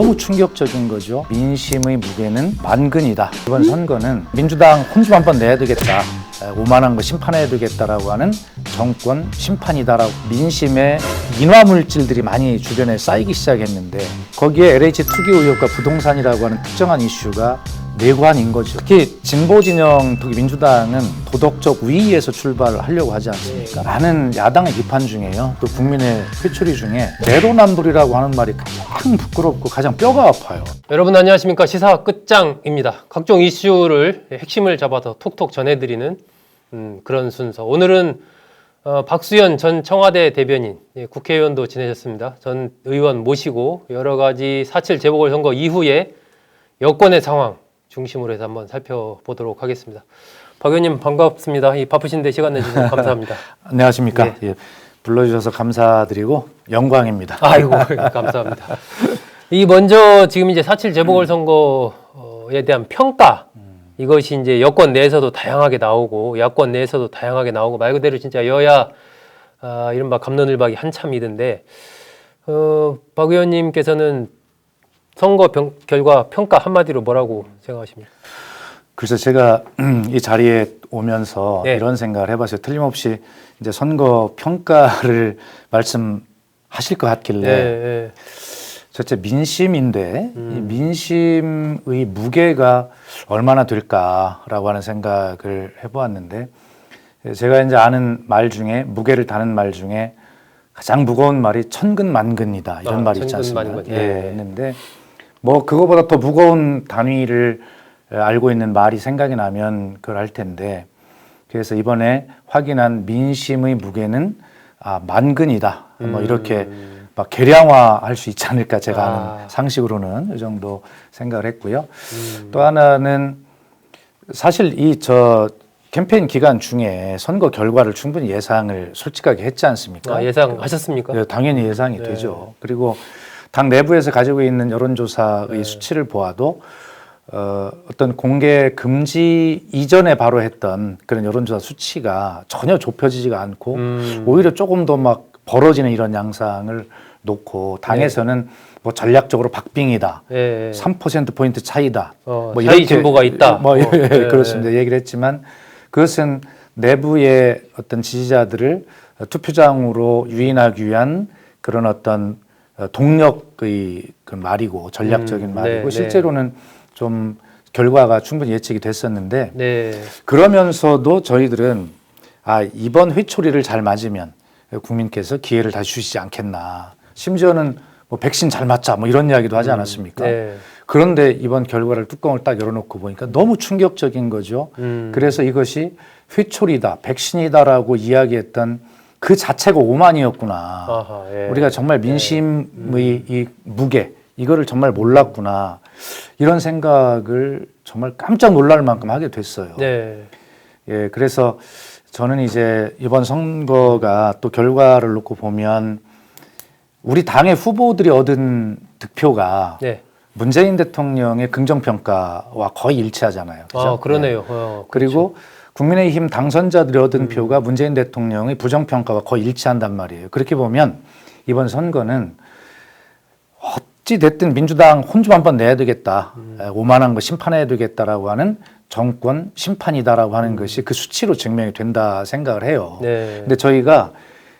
너무 충격적인 거죠. 민심의 무게는 만근이다. 이번 선거는 민주당 혼좀 한번 내야 되겠다. 에, 오만한 거 심판해야 되겠다라고 하는 정권 심판이다라고 민심의 인화 물질들이 많이 주변에 쌓이기 시작했는데 거기에 LH 투기 의혹과 부동산이라고 하는 특정한 이슈가 내관인 거죠. 특히 진보 진영 특히 민주당은 도덕적 위기에서 출발하려고 하지 않습니까? 많은 야당의 비판 중에요. 또 국민의 회초리 중에 내로남불이라고 하는 말이 가장 부끄럽고 가장 뼈가 아파요. 여러분 안녕하십니까 시사 끝장입니다. 각종 이슈를 핵심을 잡아서 톡톡 전해드리는 음, 그런 순서. 오늘은 어, 박수현 전 청와대 대변인 예, 국회의원도 지내셨습니다. 전 의원 모시고 여러 가지 사칠 재보궐선거 이후에 여권의 상황 중심으로 해서 한번 살펴보도록 하겠습니다. 박 의원님 반갑습니다. 이 바쁘신데 시간 내주셔서 감사합니다. 안녕하십니까? 예, 불러주셔서 감사드리고 영광입니다. 아이고 감사합니다. 이 먼저 지금 이제 사칠 재보궐 선거에 대한 평가 이것이 이제 여권 내에서도 다양하게 나오고 야권 내에서도 다양하게 나오고 말 그대로 진짜 여야 아, 이른바 감론을박이 한참이던데 어, 박 의원님께서는 선거 병- 결과 평가 한마디로 뭐라고 생각하십니까? 그래서 제가 이 자리에 오면서 네. 이런 생각을 해봤어요. 틀림없이 이제 선거 평가를 말씀하실 것 같길래 네, 첫째 민심인데 음. 이 민심의 무게가 얼마나 될까라고 하는 생각을 해보았는데 제가 이제 아는 말 중에 무게를 다는 말 중에 가장 무거운 말이 천근만근이다 이런 아, 말이 있지 않습니까? 예, 네. 했는데 뭐 그거보다 더 무거운 단위를 알고 있는 말이 생각이 나면 그걸 할 텐데 그래서 이번에 확인한 민심의 무게는 아 만근이다 뭐 이렇게 막 계량화할 수 있지 않을까 제가 음. 아. 아는 상식으로는 이 정도 생각을 했고요. 음. 또 하나는 사실 이 저 캠페인 기간 중에 선거 결과를 충분히 예상을 솔직하게 했지 않습니까? 아, 예상하셨습니까? 예, 당연히 예상이 네. 되죠. 그리고 당 내부에서 가지고 있는 여론조사의 네. 수치를 보아도 어, 어떤 공개 금지 이전에 바로 했던 그런 여론조사 수치가 전혀 좁혀지지가 않고 음. 오히려 조금 더 막 벌어지는 이런 양상을 놓고 당에서는 뭐 전략적으로 박빙이다. 예, 예. 3% 포인트 차이다. 어, 뭐 이렇게 진보가 있다. 뭐 예, 어, 네. 그렇습니다. 얘기를 했지만 그것은 내부의 어떤 지지자들을 투표장으로 유인하기 위한 그런 어떤 어, 동력의 그 말이고 전략적인 음, 말이고 네, 실제로는 좀 결과가 충분히 예측이 됐었는데 네. 그러면서도 저희들은 아 이번 회초리를 잘 맞으면 국민께서 기회를 다시 주시지 않겠나. 심지어는 뭐 백신 잘 맞자 뭐 이런 이야기도 하지 않았습니까? 네. 그런데 이번 결과를 뚜껑을 딱 열어놓고 보니까 너무 충격적인 거죠. 음. 그래서 이것이 회초리다, 백신이다라고 이야기했던 그 자체가 오만이었구나. 아하, 예. 우리가 정말 민심의 이 무게 이거를 정말 몰랐구나 이런 생각을 정말 깜짝 놀랄 만큼 하게 됐어요. 네. 예, 그래서 저는 이제 이번 선거가 또 결과를 놓고 보면 우리 당의 후보들이 얻은 득표가 네. 문재인 대통령의 긍정 평가와 거의 일치하잖아요. 그죠? 아, 그러네요. 어, 그리고 국민의힘 당선자들이 얻은 표가 문재인 대통령의 부정평가와 거의 일치한단 말이에요. 그렇게 보면 이번 선거는 어찌 됐든 민주당 혼좀 한번 내야 되겠다. 에, 오만한 거 심판해야 되겠다라고 하는 정권 심판이다라고 하는 것이 그 수치로 증명이 된다 생각을 해요. 네. 근데 저희가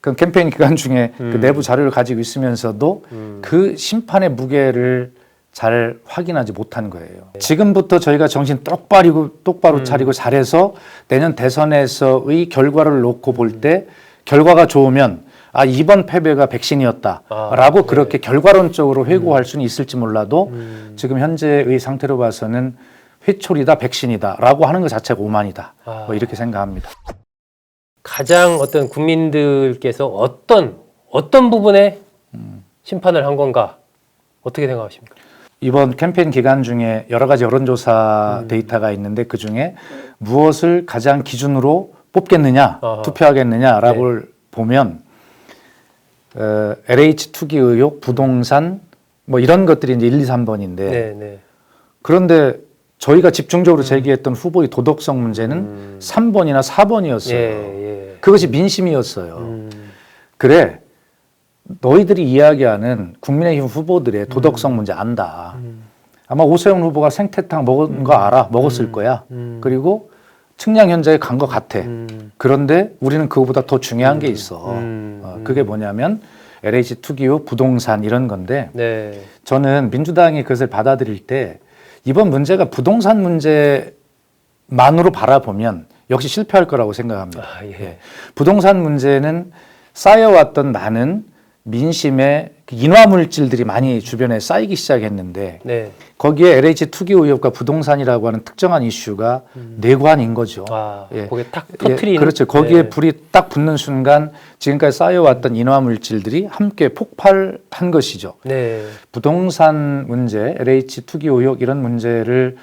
그 캠페인 기간 중에 음. 그 내부 자료를 가지고 있으면서도 그 심판의 무게를 잘 확인하지 못한 거예요. 네. 지금부터 저희가 정신 똑바로 똑바로 음. 차리고 잘해서 내년 대선에서의 결과를 놓고 볼 때 결과가 좋으면 아 이번 패배가 백신이었다라고 아, 네. 그렇게 결과론적으로 회고할 수는 있을지 몰라도 음. 지금 현재의 상태로 봐서는 회초리다 백신이다라고 하는 것 자체가 오만이다. 아. 뭐 이렇게 생각합니다. 가장 어떤 국민들께서 어떤 어떤 부분에 심판을 한 건가 어떻게 생각하십니까? 이번 캠페인 기간 중에 여러 가지 여론조사 음. 데이터가 있는데 그 중에 무엇을 가장 기준으로 뽑겠느냐. 네. 투표하겠느냐라고 보면 어, LH 투기 의혹, 부동산 뭐 이런 것들이 이제 1, 2, 3번인데 네, 네. 그런데 저희가 집중적으로 제기했던 후보의 도덕성 문제는 음. 3번이나 4번이었어요. 예, 예. 그것이 민심이었어요. 음, 그래 너희들이 이야기하는 국민의힘 후보들의 도덕성 문제 안다. 아마 오세훈 후보가 생태탕 먹은 거 알아. 먹었을 거야. 음. 그리고 측량 현장에 간 것 같아. 음. 그런데 우리는 그거보다 더 중요한 게 있어. 음. 어, 그게 뭐냐면 LH 투기후 부동산 이런 건데 네. 저는 민주당이 그것을 받아들일 때 이번 문제가 부동산 문제만으로 바라보면 역시 실패할 거라고 생각합니다. 아, 예. 예. 부동산 문제는 쌓여왔던 많은 민심의 그 인화 물질들이 많이 주변에 쌓이기 시작했는데 네. 거기에 LH 투기 의혹과 부동산이라고 하는 특정한 이슈가 내관인 거죠. 아, 예. 거기에 탁 예, 터트리는. 그렇죠. 거기에 네. 불이 딱 붙는 순간 지금까지 쌓여왔던 인화 물질들이 함께 폭발한 것이죠. 네. 부동산 문제, LH 투기 의혹 이런 문제를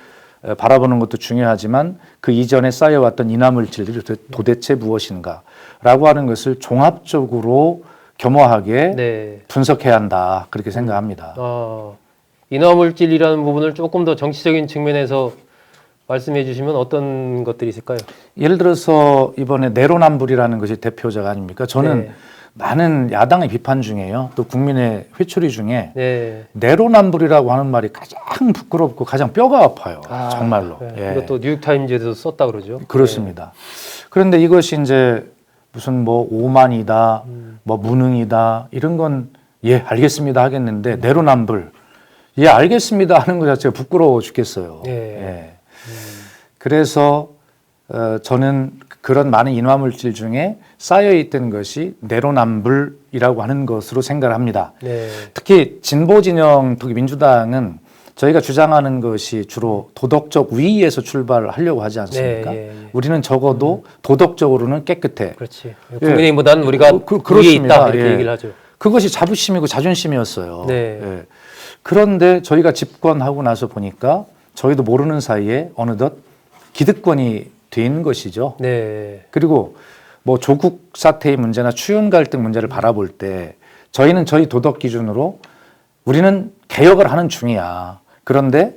어, 바라보는 것도 중요하지만 그 이전에 쌓여왔던 인화 물질들이 도- 도대체 무엇인가라고 하는 것을 종합적으로 겸허하게 네. 분석해야 한다 그렇게 생각합니다. 어, 인화물질이라는 부분을 조금 더 정치적인 측면에서 말씀해 주시면 어떤 것들이 있을까요? 예를 들어서 이번에 내로남불이라는 것이 대표작 아닙니까? 저는 네. 많은 야당의 비판 중에요. 또 국민의 회초리 중에 네. 내로남불이라고 하는 말이 가장 부끄럽고 가장 뼈가 아파요. 정말로. 네. 예. 이것도 뉴욕타임즈에서 썼다 그러죠. 그렇습니다. 그런데 이것이 이제 무슨 뭐 오만이다, 음. 뭐 무능이다 이런 건 예 알겠습니다 하겠는데 내로남불 예 알겠습니다 하는 것 자체가 부끄러워 죽겠어요. 예. 그래서 어, 저는 그런 많은 인화물질 중에 쌓여 있던 것이 내로남불이라고 하는 것으로 생각을 합니다. 네. 특히 진보 진영 특히 민주당은 저희가 주장하는 것이 주로 도덕적 위에서 출발하려고 하지 않습니까? 네, 예, 예. 우리는 적어도 도덕적으로는 깨끗해. 그렇지. 국민의힘보다는 우리가 예. 그- 그- 위에. 있다 이렇게 예. 얘기를 하죠. 그것이 자부심이고 자존심이었어요. 네. 예. 그런데 저희가 집권하고 나서 보니까 저희도 모르는 사이에 어느덧 기득권이 된 것이죠. 네. 그리고 뭐 조국 사태의 문제나 추윤 갈등 문제를 바라볼 때 저희는 저희 도덕 기준으로 우리는 개혁을 하는 중이야. 그런데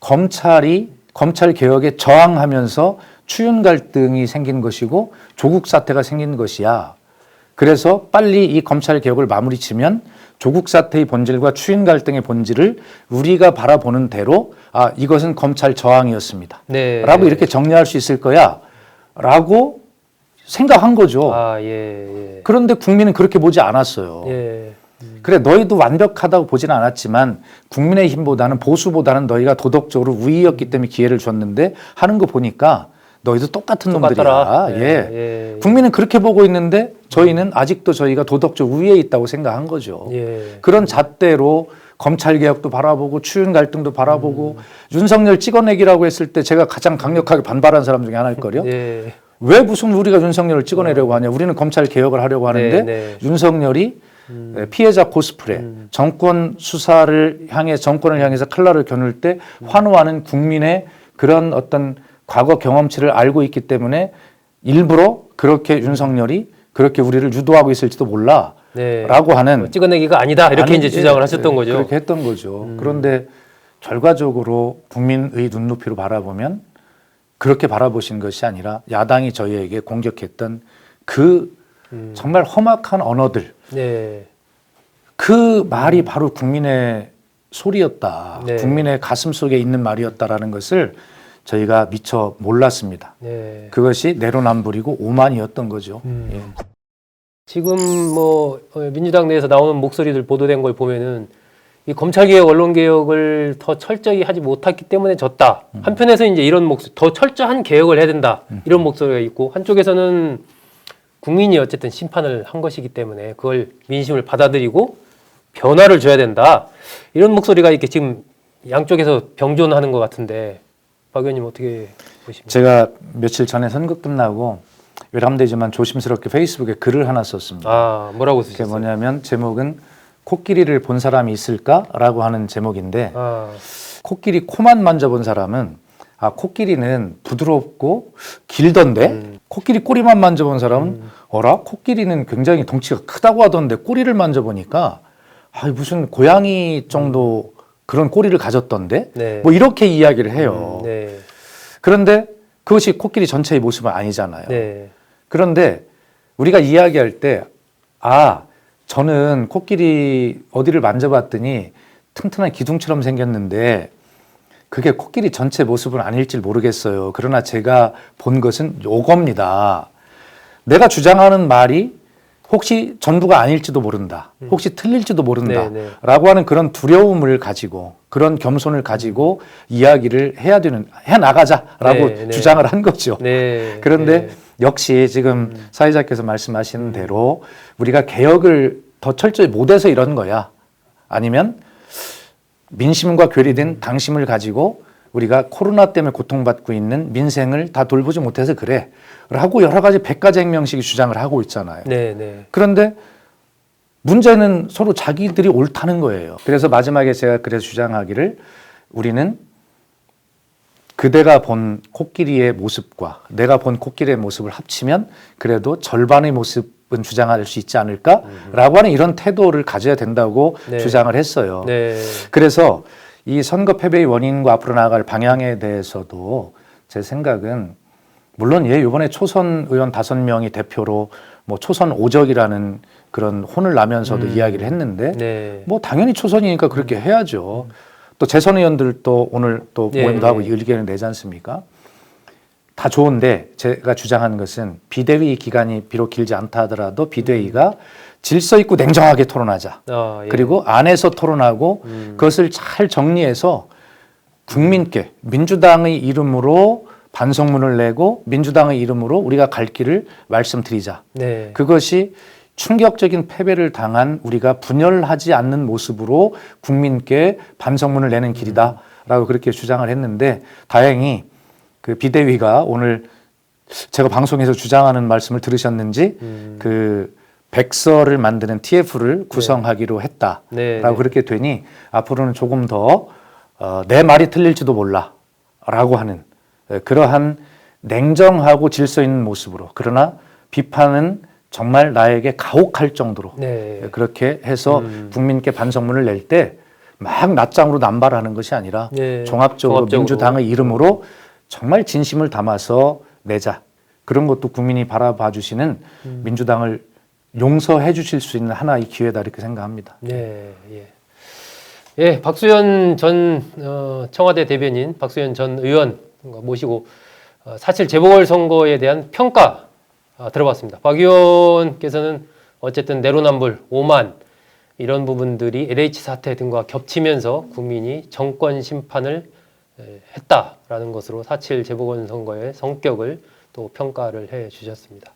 검찰이 검찰 개혁에 저항하면서 추윤 갈등이 생긴 것이고 조국 사태가 생긴 것이야. 그래서 빨리 이 검찰 개혁을 마무리 치면 조국 사태의 본질과 추인 갈등의 본질을 우리가 바라보는 대로 아 이것은 검찰 저항이었습니다. 네. 라고 이렇게 정리할 수 있을 거야. 라고 생각한 거죠. 아, 예, 예. 그런데 국민은 그렇게 보지 않았어요. 예. 그래 너희도 완벽하다고 보지는 않았지만 국민의힘보다는 보수보다는 너희가 도덕적으로 우위였기 때문에 기회를 줬는데 하는 거 보니까 너희도 똑같은 똑같더라. 놈들이야. 예, 예. 예. 국민은 그렇게 보고 있는데 저희는 아직도 저희가 도덕적 우위에 있다고 생각한 거죠. 예. 그런 잣대로 검찰 개혁도 바라보고 추윤 갈등도 바라보고 음. 윤석열 찍어내기라고 했을 때 제가 가장 강력하게 반발한 사람 중에 하나일 거요. 예. 왜 무슨 우리가 윤석열을 찍어내려고 하냐? 우리는 검찰 개혁을 하려고 하는데 네, 네. 윤석열이 에, 피해자 코스프레, 정권 수사를 향해 정권을 향해서 칼날을 겨눌 때 환호하는 국민의 그런 어떤 과거 경험치를 알고 있기 때문에 일부러 그렇게 윤석열이 그렇게 우리를 유도하고 있을지도 몰라. 네. 라고 하는 찍어내기가 아니다 이렇게 아니, 이제 주장을 예, 하셨던 예, 거죠. 음. 그렇게 했던 거죠. 그런데 결과적으로 국민의 눈높이로 바라보면 그렇게 바라보신 것이 아니라 야당이 저희에게 공격했던 그 음. 정말 험악한 언어들 네. 그 말이 바로 국민의 소리였다. 네. 국민의 가슴 속에 있는 말이었다라는 것을 저희가 미처 몰랐습니다. 네. 그것이 내로남불이고 오만이었던 거죠. 음. 예. 지금 뭐 어, 민주당 내에서 나오는 목소리들 보도된 걸 보면은 이 검찰 개혁, 언론 개혁을 더 철저히 하지 못했기 때문에 졌다. 음. 한편에서 이제 이런 목소리, 더 철저한 개혁을 해야 된다. 이런 목소리가 있고 한쪽에서는 국민이 어쨌든 심판을 한 것이기 때문에 그걸 민심을 받아들이고 변화를 줘야 된다. 이런 목소리가 이렇게 지금 양쪽에서 병존하는 것 같은데 박 의원님 어떻게 보십니까? 제가 며칠 전에 선거 끝나고 외람되지만 조심스럽게 페이스북에 글을 하나 썼습니다. 아 뭐라고 그게 쓰셨어요? 뭐냐면 제목은 코끼리를 본 사람이 있을까라고 하는 제목인데 아, 코끼리 코만 만져본 사람은 아 코끼리는 부드럽고 길던데 음. 코끼리 꼬리만 만져본 사람은 어라 코끼리는 굉장히 덩치가 크다고 하던데 꼬리를 만져보니까 아 무슨 고양이 정도 그런 꼬리를 가졌던데 네. 뭐 이렇게 이야기를 해요. 네. 그런데 그것이 코끼리 전체의 모습은 아니잖아요. 네. 그런데 우리가 이야기할 때, 아, 저는 코끼리 어디를 만져봤더니 튼튼한 기둥처럼 생겼는데 그게 코끼리 전체 모습은 아닐지 모르겠어요. 그러나 제가 본 것은 요겁니다. 내가 주장하는 말이 혹시 전부가 아닐지도 모른다. 혹시 틀릴지도 모른다. 네, 네. 라고 하는 그런 두려움을 가지고 그런 겸손을 가지고 이야기를 해야 되는, 해 나가자라고 네, 네. 주장을 한 거죠. 네. 그런데 네. 역시 지금 사회자께서 말씀하시는 대로 우리가 개혁을 더 철저히 못해서 이런 거야. 아니면 민심과 괴리된 당심을 가지고 우리가 코로나 때문에 고통받고 있는 민생을 다 돌보지 못해서 그래. 라고 여러 가지 백가지 행명식의 주장을 하고 있잖아요. 네, 네. 그런데 문제는 서로 자기들이 옳다는 거예요. 그래서 마지막에 제가 그래서 주장하기를 우리는 그대가 본 코끼리의 모습과 내가 본 코끼리의 모습을 합치면 그래도 절반의 모습 은 주장할 수 있지 않을까라고 하는 이런 태도를 가져야 된다고 네. 주장을 했어요. 네. 그래서 이 선거 패배의 원인과 앞으로 나아갈 방향에 대해서도 제 생각은 물론 예 이번에 초선 의원 다섯 명이 대표로 뭐 초선 오적이라는 그런 혼을 나면서도 이야기를 했는데 네. 뭐 당연히 초선이니까 그렇게 해야죠. 또 재선 의원들도 오늘 또 예, 모임도 하고 예. 의견을 내지 않습니까? 다 좋은데 제가 주장하는 것은 비대위 기간이 비록 길지 않다 하더라도 비대위가 질서 있고 냉정하게 토론하자. 아, 예. 그리고 안에서 토론하고 음. 그것을 잘 정리해서 국민께 민주당의 이름으로 반성문을 내고 민주당의 이름으로 우리가 갈 길을 말씀드리자. 네. 그것이 충격적인 패배를 당한 우리가 분열하지 않는 모습으로 국민께 반성문을 내는 길이다라고 그렇게 주장을 했는데 다행히 그 비대위가 오늘 제가 방송에서 주장하는 말씀을 들으셨는지 음. 그 백서를 만드는 TF를 구성하기로 했다라고 네, 네. 그렇게 되니 앞으로는 조금 더 어, 내 말이 틀릴지도 몰라라고 하는 에, 그러한 냉정하고 질서 있는 모습으로 그러나 비판은 정말 나에게 가혹할 정도로 네. 에, 그렇게 해서 음. 국민께 반성문을 낼 때막 낱장으로 남발하는 것이 아니라 네. 종합적으로, 종합적으로. 민주당의 이름으로 정말 진심을 담아서 내자. 그런 것도 국민이 바라봐 주시는 음. 민주당을 용서해 주실 수 있는 하나의 기회다 이렇게 생각합니다. 네, 예. 예, 박수현 전 어, 청와대 대변인, 박수현 전 의원 모시고 어, 사실 재보궐 선거에 대한 평가 아, 들어봤습니다. 박 의원께서는 어쨌든 내로남불, 오만 이런 부분들이 LH 사태 등과 겹치면서 국민이 정권 심판을 에, 했다라는 것으로 사칠 재보궐 선거의 성격을 또 평가를 해 주셨습니다.